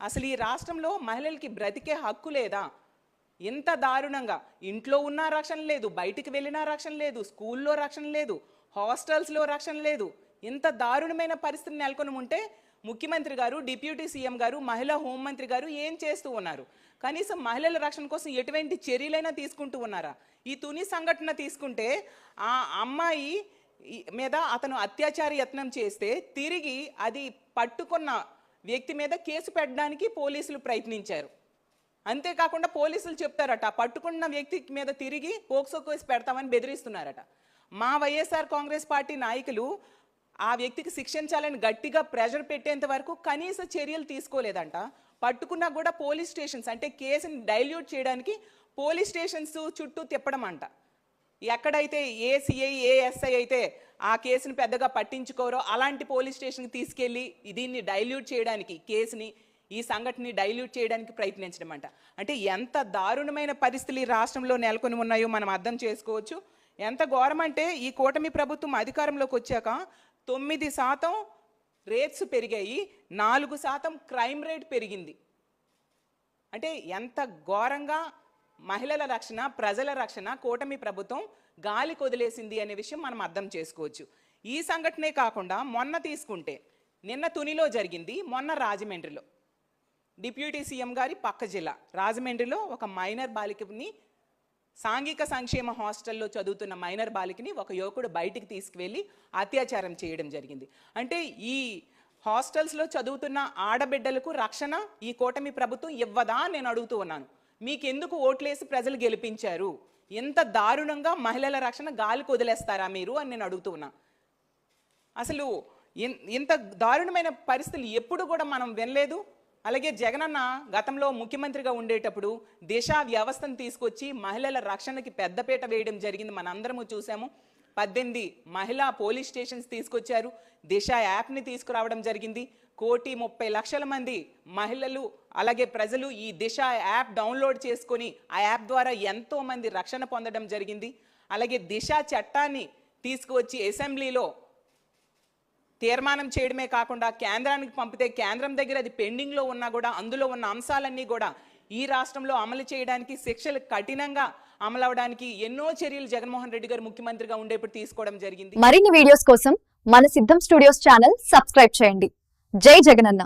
అసలు ఈ రాష్ట్రంలో మహిళలకి బ్రతికే హక్కు లేదా? ఇంత దారుణంగా. ఇంట్లో ఉన్నా రక్షణ లేదు బయటికి వెళ్ళినా రక్షణ లేదు స్కూల్లో రక్షణ లేదు హాస్టల్స్లో రక్షణ లేదు. ఇంత దారుణమైన పరిస్థితి నెలకొని ఉంటే ముఖ్యమంత్రి గారు డిప్యూటీ సీఎం గారు మహిళా హోంమంత్రి గారు ఏం చేస్తూ ఉన్నారు? కనీసం మహిళల రక్షణ కోసం ఎటువంటి చర్యలైనా తీసుకుంటూ ఉన్నారా? ఈ తుని సంఘటన తీసుకుంటే ఆ అమ్మాయి మీద అతను అత్యాచార యత్నం చేస్తే తిరిగి అది పట్టుకున్న వ్యక్తి మీద కేసు పెట్టడానికి పోలీసులు ప్రయత్నించారు. అంతేకాకుండా పోలీసులు చెప్తారట పట్టుకున్న వ్యక్తి మీద తిరిగి పోక్సో కేసు పెడతామని బెదిరిస్తున్నారట. మా వైఎస్ఆర్ కాంగ్రెస్ పార్టీ నాయకులు ఆ వ్యక్తికి శిక్షించాలని గట్టిగా ప్రెషర్ పెట్టేంత వరకు కనీస చర్యలు తీసుకోలేదంట. పట్టుకున్నా కూడా పోలీస్ స్టేషన్స్ అంటే కేసుని డైల్యూట్ చేయడానికి పోలీస్ స్టేషన్స్ చుట్టూ తిప్పడం అంట. ఎక్కడైతే ఏ సిఐ ఏ ఎస్ఐ అయితే ఆ కేసుని పెద్దగా పట్టించుకోరో అలాంటి పోలీస్ స్టేషన్కి తీసుకెళ్ళి దీన్ని డైల్యూట్ చేయడానికి కేసుని ఈ సంఘటనని డైల్యూట్ చేయడానికి ప్రయత్నించడం అంట అంటే ఎంత దారుణమైన పరిస్థితులు ఈ రాష్ట్రంలో నెలకొని ఉన్నాయో మనం అర్థం చేసుకోవచ్చు. ఎంత ఘోరం అంటే ఈ కూటమి ప్రభుత్వం అధికారంలోకి వచ్చాక తొమ్మిది శాతం రేట్స్ పెరిగాయి నాలుగు శాతం క్రైమ్ రేట్ పెరిగింది. అంటే ఎంత ఘోరంగా మహిళల రక్షణ ప్రజల రక్షణ కూటమి ప్రభుత్వం గాలి కొదిలేసింది అనే విషయం మనం అర్థం చేసుకోవచ్చు. ఈ సంఘటనే కాకుండా మొన్న తీసుకుంటే నిన్న తునిలో జరిగింది మొన్న రాజమండ్రిలో. డిప్యూటీ సీఎం గారి పక్క జిల్లా రాజమండ్రిలో ఒక మైనర్ బాలికని సాంఘిక సంక్షేమ హాస్టల్లో చదువుతున్న మైనర్ బాలికని ఒక యువకుడు బయటికి తీసుకువెళ్ళి అత్యాచారం చేయడం జరిగింది. అంటే ఈ హాస్టల్స్లో చదువుతున్న ఆడబిడ్డలకు రక్షణ ఈ కూటమి ప్రభుత్వం ఇవ్వదా నేను అడుగుతూ ఉన్నాను. మీకెందుకు ఓట్లేసి ప్రజలు గెలిపించారు? ఎంత దారుణంగా మహిళల రక్షణ గాలికి వదిలేస్తారా మీరు అని నేను అడుగుతున్నా అసలు ఇన్- ఇంత దారుణమైన పరిస్థితులు ఎప్పుడు కూడా మనం వినలేదు. అలాగే జగనన్న గతంలో ముఖ్యమంత్రిగా ఉండేటప్పుడు దిశ వ్యవస్థను తీసుకొచ్చి మహిళల రక్షణకి పెద్దపీట వేయడం జరిగింది మనందరము చూసాము. పద్దెనిమిది మహిళా పోలీస్ స్టేషన్స్ తీసుకొచ్చారు. దిశ యాప్ని తీసుకురావడం జరిగింది. కోటి ముప్పై లక్షల మంది మహిళలు అలాగే ప్రజలు ఈ దిశ యాప్ డౌన్లోడ్ చేసుకొని ఆ యాప్ ద్వారా ఎంతో మంది రక్షణ పొందడం జరిగింది. అలాగే దిశ చట్టాన్ని తీసుకువచ్చి అసెంబ్లీలో తీర్మానం చేయడమే కాకుండా కేంద్రానికి పంపితే కేంద్రం దగ్గర అది పెండింగ్లో ఉన్నా కూడా అందులో ఉన్న అంశాలన్నీ కూడా ఈ రాష్ట్రంలో అమలు చేయడానికి శిక్షలు కఠినంగా అమలవడానికి ఎన్నో చర్యలు జగన్మోహన్ రెడ్డి గారు ముఖ్యమంత్రిగా ఉండేప్పుడు తీసుకోవడం జరిగింది. మరిన్ని వీడియోస్ కోసం మన సిద్ధం స్టూడియోస్ ఛానల్ సబ్స్క్రైబ్ చేయండి. జై జగనన్న.